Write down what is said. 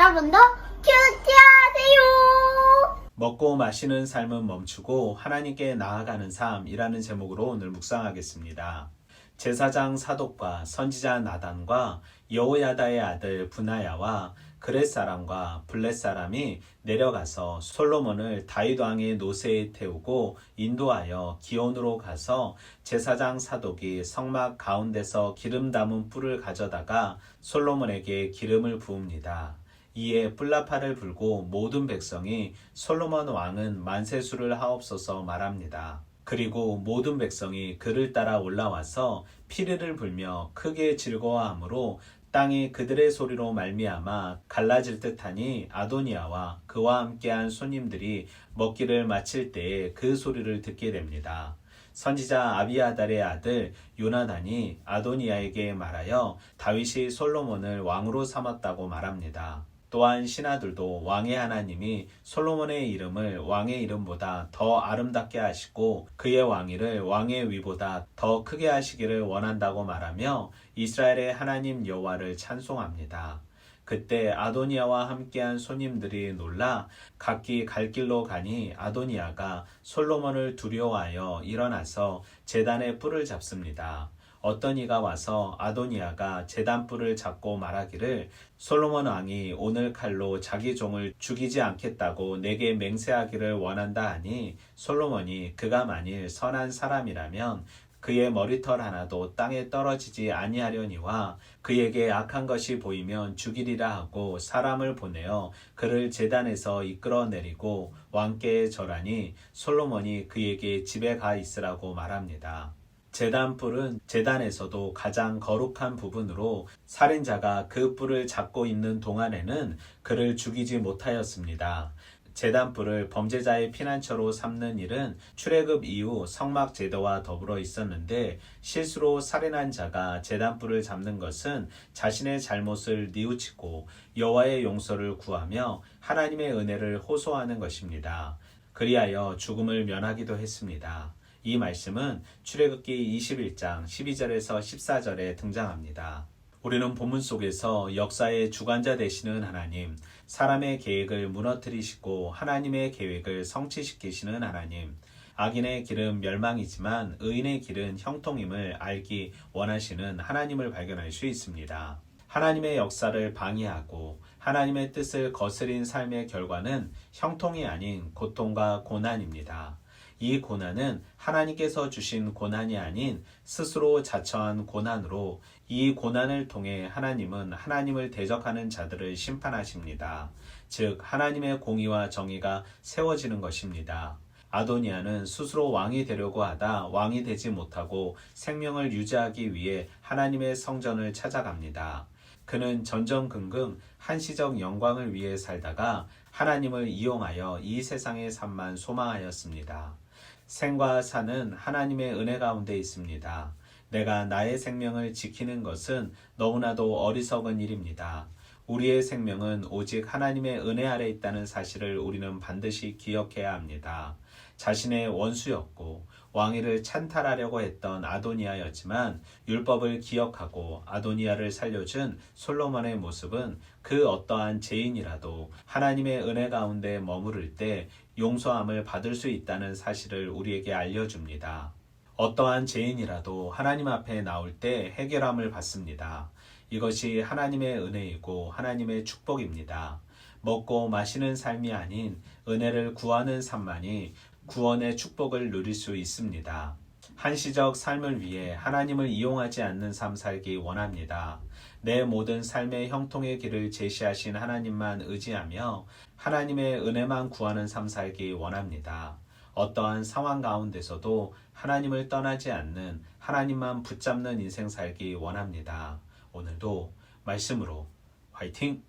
여러분도 큐티하세요. 먹고 마시는 삶은 멈추고 하나님께 나아가는 삶이라는 제목으로 오늘 묵상하겠습니다. 제사장 사독과 선지자 나단과 여호야다의 아들 분하야와 그렛 사람과 블렛 사람이 내려가서 솔로몬을 다윗 왕의 노새에 태우고 인도하여 기온으로 가서 제사장 사독이 성막 가운데서 기름 담은 뿔을 가져다가 솔로몬에게 기름을 부읍니다. 이에 뿔나파를 불고 모든 백성이 솔로몬 왕은 만세수를 하옵소서 말합니다. 그리고 모든 백성이 그를 따라 올라와서 피르를 불며 크게 즐거워하므로 땅이 그들의 소리로 말미암아 갈라질 듯하니 아도니아와 그와 함께한 손님들이 먹기를 마칠 때에 그 소리를 듣게 됩니다. 선지자 아비아달의 아들 요나단이 아도니아에게 말하여 다윗이 솔로몬을 왕으로 삼았다고 말합니다. 또한 신하들도 왕의 하나님이 솔로몬의 이름을 왕의 이름보다 더 아름답게 하시고 그의 왕위를 왕의 위보다 더 크게 하시기를 원한다고 말하며 이스라엘의 하나님 여호와를 찬송합니다. 그때 아도니아와 함께한 손님들이 놀라 각기 갈 길로 가니 아도니아가 솔로몬을 두려워하여 일어나서 제단의 뿔을 잡습니다. 어떤 이가 와서 아도니아가 제단뿔을 잡고 말하기를 솔로몬 왕이 오늘 칼로 자기 종을 죽이지 않겠다고 내게 맹세하기를 원한다 하니 솔로몬이 그가 만일 선한 사람이라면 그의 머리털 하나도 땅에 떨어지지 아니하려니와 그에게 악한 것이 보이면 죽이리라 하고 사람을 보내어 그를 제단에서 이끌어내리고 왕께 절하니 솔로몬이 그에게 집에 가 있으라고 말합니다. 제단뿔은 제단에서도 가장 거룩한 부분으로 살인자가 그 뿔을 잡고 있는 동안에는 그를 죽이지 못하였습니다. 제단뿔을 범죄자의 피난처로 삼는 일은 출애굽 이후 성막 제도와 더불어 있었는데 실수로 살인한 자가 제단뿔을 잡는 것은 자신의 잘못을 뉘우치고 여호와의 용서를 구하며 하나님의 은혜를 호소하는 것입니다. 그리하여 죽음을 면하기도 했습니다. 이 말씀은 출애굽기 21장 12절에서 14절에 등장합니다. 우리는 본문 속에서 역사의 주관자 되시는 하나님, 사람의 계획을 무너뜨리시고 하나님의 계획을 성취시키시는 하나님, 악인의 길은 멸망이지만 의인의 길은 형통임을 알기 원하시는 하나님을 발견할 수 있습니다. 하나님의 역사를 방해하고 하나님의 뜻을 거스린 삶의 결과는 형통이 아닌 고통과 고난입니다. 이 고난은 하나님께서 주신 고난이 아닌 스스로 자처한 고난으로 이 고난을 통해 하나님은 하나님을 대적하는 자들을 심판하십니다. 즉, 하나님의 공의와 정의가 세워지는 것입니다. 아도니아는 스스로 왕이 되려고 하다 왕이 되지 못하고 생명을 유지하기 위해 하나님의 성전을 찾아갑니다. 그는 전전긍긍 한시적 영광을 위해 살다가 하나님을 이용하여 이 세상의 삶만 소망하였습니다. 생과 사는 하나님의 은혜 가운데 있습니다. 내가 나의 생명을 지키는 것은 너무나도 어리석은 일입니다. 우리의 생명은 오직 하나님의 은혜 아래 있다는 사실을 우리는 반드시 기억해야 합니다. 자신의 원수였고 왕위를 찬탈하려고 했던 아도니아였지만 율법을 기억하고 아도니아를 살려준 솔로몬의 모습은 그 어떠한 죄인이라도 하나님의 은혜 가운데 머무를 때 용서함을 받을 수 있다는 사실을 우리에게 알려줍니다. 어떠한 죄인이라도 하나님 앞에 나올 때 해결함을 받습니다. 이것이 하나님의 은혜이고 하나님의 축복입니다. 먹고 마시는 삶이 아닌 은혜를 구하는 삶만이 구원의 축복을 누릴 수 있습니다. 한시적 삶을 위해 하나님을 이용하지 않는 삶 살기 원합니다. 내 모든 삶의 형통의 길을 제시하신 하나님만 의지하며 하나님의 은혜만 구하는 삶 살기 원합니다. 어떠한 상황 가운데서도 하나님을 떠나지 않는 하나님만 붙잡는 인생 살기 원합니다. 오늘도 말씀으로 화이팅!